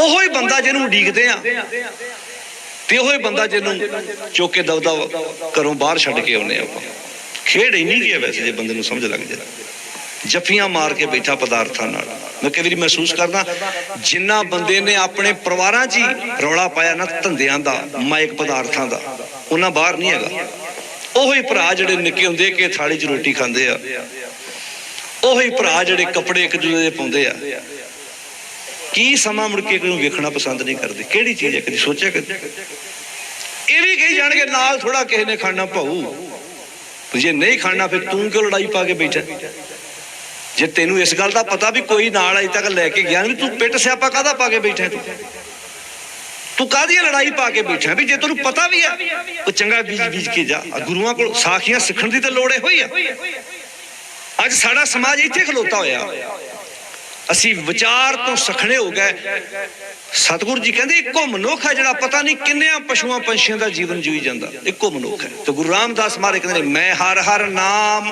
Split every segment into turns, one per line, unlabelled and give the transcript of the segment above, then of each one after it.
ਉਹੋ ਹੀ ਬੰਦਾ ਜਿਹਨੂੰ ਉਡੀਕਦੇ ਆ। ਤੇ ਉਹੋ ਹੀ ਬੰਦਾ ਜਿਹਨੂੰ ਚੁੱਕ ਕੇ ਦਵਦਾ ਘਰੋਂ ਬਾਹਰ ਛੱਡ ਕੇ ਆਉਨੇ ਆਪਾਂ। ਖੇਡ ਇੰਨੀ ਕੀ ਹੈ ਵੈਸੇ ਜੇ ਬੰਦੇ ਨੂੰ ਸਮਝ ਲੱਗ ਜਾਏ। ਜੱਫੀਆਂ ਮਾਰ ਕੇ ਬੈਠਾ ਪਦਾਰਥਾਂ ਨਾਲ। ਮੈਂ ਕਈ ਵਾਰੀ ਮਹਿਸੂਸ ਕਰਦਾ, ਜਿੰਨਾ ਬੰਦੇ ਨੇ ਆਪਣੇ ਪਰਿਵਾਰਾਂ 'ਚ ਹੀ ਰੌਲਾ ਪਾਇਆ ਨਾ ਧੰਦਿਆਂ ਦਾ, ਮਾਇਕ ਪਦਾਰਥਾਂ ਦਾ, ਉਹਨਾਂ ਬਾਹਰ ਨਹੀਂ ਹੈਗਾ। ਉਹੋ ਹੀ ਭਰਾ ਜਿਹੜੇ ਨਿੱਕੇ ਹੁੰਦੇ ਕਿ ਥਾਲੀ 'ਚ ਰੋਟੀ ਖਾਂਦੇ ਆ। ਉਹੀ ਭਰਾ ਜਿਹੜੇ ਕੱਪੜੇ ਇੱਕ ਦੂਜੇ ਦੇ ਪਾਉਂਦੇ ਆ। ਕੀ ਸਮਾਂ ਮੁੜ ਕੇ ਕੋਈ ਵੇਖਣਾ ਪਸੰਦ ਨਹੀਂ ਕਰਦੇ? ਕਿਹੜੀ ਚੀਜ਼ ਹੈ? ਕਦੀ ਸੋਚਿਆ ਕਦੇ? ਇਹ ਵੀ ਕਹੀ ਜਾਣਗੇ, ਨਾਲ ਥੋੜਾ ਕਿਸੇ ਨੇ ਖਾਣਾ ਭਾਊ। ਜੇ ਨਹੀਂ ਖਾਣਾ, ਫਿਰ ਤੂੰ ਕਿਉਂ ਲੜਾਈ ਪਾ ਕੇ ਬੈਠਾ? ਜੇ ਤੈਨੂੰ ਇਸ ਗੱਲ ਦਾ ਪਤਾ ਵੀ ਕੋਈ ਨਾਲ ਅਜੇ ਤੱਕ ਲੈ ਕੇ ਗਿਆ ਨਹੀਂ ਤੂੰ ਪਿੱਟ ਸਿਆਪਾ ਕਾਹਦਾ ਪਾ ਕੇ ਬੈਠਾ ਤੂੰ? ਤੂੰ ਕਾਹਦੀ ਲੜਾਈ ਪਾ ਕੇ ਬੈਠਾ? ਵੀ ਜੇ ਤੈਨੂੰ ਪਤਾ ਵੀ ਆ ਉਹ ਚੰਗਾ ਬੀਜ ਬੀਜ ਕੇ ਜਾ। ਗੁਰੂਆਂ ਕੋਲ ਸਾਖੀਆਂ ਸਿੱਖਣ ਦੀ ਤਾਂ ਲੋੜ ਹੋਈ ਆ। ਅੱਜ ਸਾਡਾ ਸਮਾਜ ਇੱਥੇ ਖਲੋਤਾ ਹੋਇਆ। ਅਸੀਂ ਵਿਚਾਰ ਤੋਂ ਸਖਣੇ ਹੋ ਗਏ। ਸਤਿਗੁਰੂ ਜੀ ਕਹਿੰਦੇ, ਇੱਕੋ ਮਨੁੱਖ ਹੈ ਜਿਹੜਾ ਪਤਾ ਨਹੀਂ ਕਿੰਨਿਆਂ ਪਸ਼ੂਆਂ ਪੰਛੀਆਂ ਦਾ ਜੀਵਨ ਜੀਈ ਜਾਂਦਾ। ਇੱਕੋ ਮਨੁੱਖ ਹੈ। ਤੇ ਗੁਰੂ ਰਾਮਦਾਸ ਮਹਾਰਾਜ ਕਹਿੰਦੇ ਨੇ, ਮੈਂ ਹਰ ਹਰ ਨਾਮ,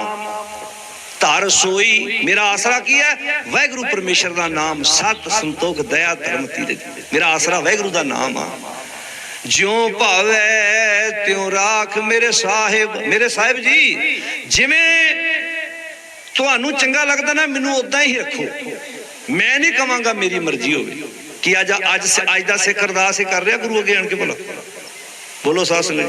ਧਰ ਸੋਈ, ਮੇਰਾ ਆਸਰਾ ਕੀ ਹੈ? ਵਾਹਿਗੁਰੂ ਪਰਮੇਸ਼ਰ ਦਾ ਨਾਮ, ਸਤ ਸੰਤੋਖ, ਦਇਆ, ਧਰਮ, ਤੀਰਥ। ਮੇਰਾ ਆਸਰਾ ਵਾਹਿਗੁਰੂ ਦਾ ਨਾਮ ਆ। ਜਿਉ ਭਾਵੈ, ਤਿਉ ਰਾਖ ਮੇਰੇ ਸਾਹਿਬ। ਮੇਰੇ ਸਾਹਿਬ ਜੀ, ਜਿਵੇਂ ਤੁਹਾਨੂੰ ਚੰਗਾ ਲੱਗਦਾ ਨਾ, ਮੈਨੂੰ ਉਦਾਂ ਹੀ ਰੱਖੋ। ਮੈਂ ਨਹੀਂ ਕਵਾਂਗਾ ਮੇਰੀ ਮਰਜ਼ੀ ਹੋਵੇ ਕਿ ਅੱਜ ਅੱਜ ਅੱਜ ਦਾ ਸਿੱਖ ਅਰਦਾਸ ਹੀ ਕਰ ਰਿਹਾ, ਗੁਰੂ ਅੱਗੇ ਆਣ ਕੇ ਬੋਲੋ। ਬੋਲੋ ਸਾਸ ਸੰਗਤ